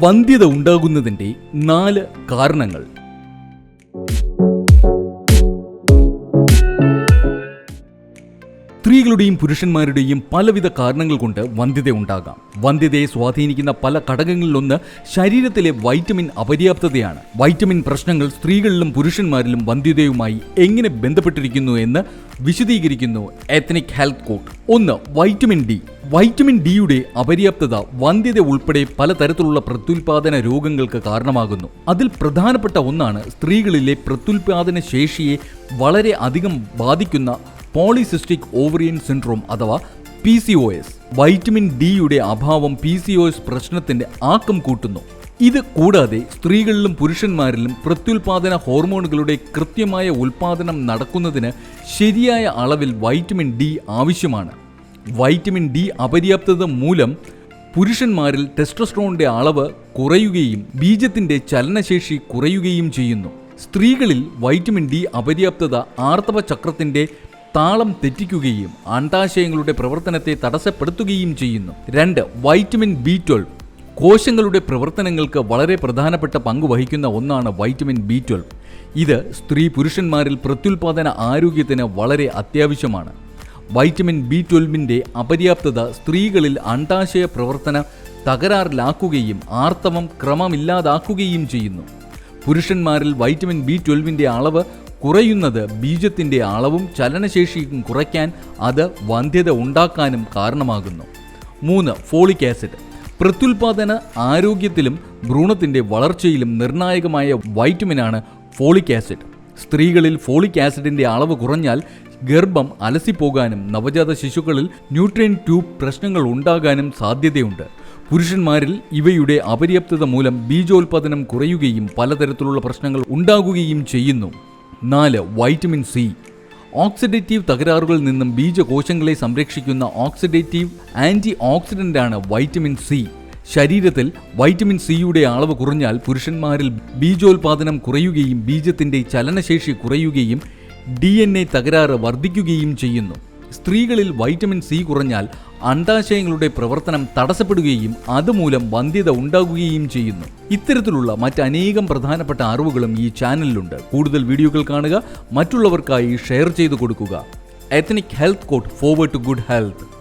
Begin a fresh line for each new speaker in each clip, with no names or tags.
വന്ധ്യത ഉണ്ടാകുന്നതിന്റെ നാല് കാരണങ്ങൾ. സ്ത്രീകളുടെയും പുരുഷന്മാരുടെയും പലവിധ കാരണങ്ങൾ കൊണ്ട് വന്ധ്യത ഉണ്ടാകാം. വന്ധ്യതയെ സ്വാധീനിക്കുന്ന പല ഘടകങ്ങളിലൊന്ന് ശരീരത്തിലെ വൈറ്റമിൻ അപര്യാപ്തതയാണ്. വൈറ്റമിൻ പ്രശ്നങ്ങൾ സ്ത്രീകളിലും പുരുഷന്മാരിലും വന്ധ്യതയുമായി എങ്ങനെ ബന്ധപ്പെട്ടിരിക്കുന്നു എന്ന് വിശദീകരിക്കുന്നു എത്നിക് ഹെൽത്ത് കോട്ട് ഒന്ന് വൈറ്റമിൻ ഡി. വൈറ്റമിൻ ഡിയുടെ അപര്യാപ്തത വന്ധ്യത ഉൾപ്പെടെ പലതരത്തിലുള്ള പ്രത്യുൽപാദന രോഗങ്ങൾക്ക് കാരണമാകുന്നു. അതിൽ പ്രധാനപ്പെട്ട ഒന്നാണ് സ്ത്രീകളിലെ പ്രത്യുൽപാദന ശേഷിയെ വളരെ അധികം ബാധിക്കുന്ന പോളിസിസ്റ്റിക് ഓവറിയൻ സിൻഡ്രോം അഥവാ P C O S. Vitamin ഡിയുടെ അഭാവം പി സി ഒ എസ് പ്രശ്നത്തിന്റെ ആക്കം കൂട്ടുന്നു. ഇത് കൂടാതെ സ്ത്രീകളിലും പുരുഷന്മാരിലും പ്രത്യുൽപാദന ഹോർമോണുകളുടെ കൃത്യമായ ഉൽപാദനം നടക്കുന്നതിന് ശരിയായ അളവിൽ വൈറ്റമിൻ ഡി ആവശ്യമാണ്. വൈറ്റമിൻ ഡി അപര്യാപ്തത മൂലം പുരുഷന്മാരിൽ ടെസ്റ്റോസ്ട്രോണിന്റെ അളവ് കുറയുകയും ബീജത്തിന്റെ ചലനശേഷി കുറയുകയും ചെയ്യുന്നു. സ്ത്രീകളിൽ വൈറ്റമിൻ ഡി അപര്യാപ്തത ആർത്തവ ചക്രത്തിന്റെ താളം തെറ്റിക്കുകയും അണ്ടാശയങ്ങളുടെ പ്രവർത്തനത്തെ തടസ്സപ്പെടുത്തുകയും ചെയ്യുന്നു. രണ്ട് വൈറ്റമിൻ ബി ട്വൽവ് കോശങ്ങളുടെ പ്രവർത്തനങ്ങൾക്ക് വളരെ പ്രധാനപ്പെട്ട പങ്ക് വഹിക്കുന്ന ഒന്നാണ് വൈറ്റമിൻ ബി ട്വൽവ് ഇത് സ്ത്രീ പുരുഷന്മാരിൽ പ്രത്യുൽപാദന ആരോഗ്യത്തിന് വളരെ അത്യാവശ്യമാണ്. വൈറ്റമിൻ ബി ട്വൽവിന്റെ അപര്യാപ്തത സ്ത്രീകളിൽ അണ്ടാശയ പ്രവർത്തന തകരാറിലാക്കുകയും ആർത്തവം ക്രമമില്ലാതാക്കുകയും ചെയ്യുന്നു. പുരുഷന്മാരിൽ വൈറ്റമിൻ ബി ട്വൽവിന്റെ അളവ് കുറയുന്നത് ബീജത്തിന്റെ അളവും ചലനശേഷിയും കുറയ്ക്കാൻ അത് വന്ധ്യത ഉണ്ടാക്കാനും കാരണമാകുന്നു. മൂന്ന് ഫോളിക് ആസിഡ്. പ്രത്യുൽപാദന ആരോഗ്യത്തിലും ഭ്രൂണത്തിന്റെ വളർച്ചയിലും നിർണായകമായ വൈറ്റമിനാണ് ഫോളിക് ആസിഡ്. സ്ത്രീകളിൽ ഫോളിക് ആസിഡിന്റെ അളവ് കുറഞ്ഞാൽ ഗർഭം അലസിപ്പോകാനും നവജാത ശിശുക്കളിൽ ന്യൂട്രിയൻ ട്യൂബ് പ്രശ്നങ്ങൾ ഉണ്ടാകാനും സാധ്യതയുണ്ട്. പുരുഷന്മാരിൽ ഇവയുടെ അപര്യാപ്തത മൂലം ബീജോൽപാദനം കുറയുകയും പലതരത്തിലുള്ള പ്രശ്നങ്ങൾ ഉണ്ടാകുകയും ചെയ്യുന്നു. നാല് വൈറ്റമിൻ സി ഓക്സിഡേറ്റീവ് തകരാറുകളിൽ നിന്നും ബീജകോശങ്ങളെ സംരക്ഷിക്കുന്ന ഓക്സിഡേറ്റീവ് ആന്റി ഓക്സിഡന്റാണ് വൈറ്റമിൻ സി ശരീരത്തിൽ വൈറ്റമിൻ സിയുടെ അളവ് കുറഞ്ഞാൽ പുരുഷന്മാരിൽ ബീജോൽപാദനം കുറയുകയും ബീജത്തിന്റെ ചലനശേഷി കുറയുകയും ഡി എൻ എ തകരാറ് വർദ്ധിക്കുകയും ചെയ്യുന്നു. സ്ത്രീകളിൽ വൈറ്റമിൻ സി കുറഞ്ഞാൽ അണ്ടാശയങ്ങളുടെ പ്രവർത്തനം തടസ്സപ്പെടുകയും അതുമൂലം വന്ധ്യത ഉണ്ടാകുകയും ചെയ്യുന്നു. ഇത്തരത്തിലുള്ള മറ്റനേകം പ്രധാനപ്പെട്ട അറിവുകളും ഈ ചാനലിലുണ്ട്. കൂടുതൽ വീഡിയോകൾ കാണുക മറ്റുള്ളവർക്കായി ഷെയർ ചെയ്തു കൊടുക്കുക. Ethnic health court forward to good health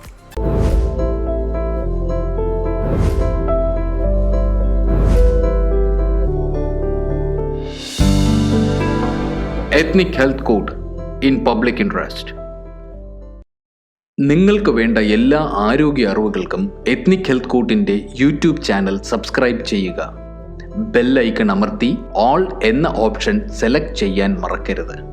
ethnic നിങ്ങൾക്ക് വേണ്ട എല്ലാ ആരോഗ്യ അറിവുകൾക്കും എത്നിക് ഹെൽത്ത് കോട്ടിന്റെ യൂട്യൂബ് ചാനൽ സബ്സ്ക്രൈബ് ചെയ്യുക. ബെല്ലൈക്കൺ അമർത്തി ഓൾ എന്ന ഓപ്ഷൻ സെലക്ട് ചെയ്യാൻ മറക്കരുത്.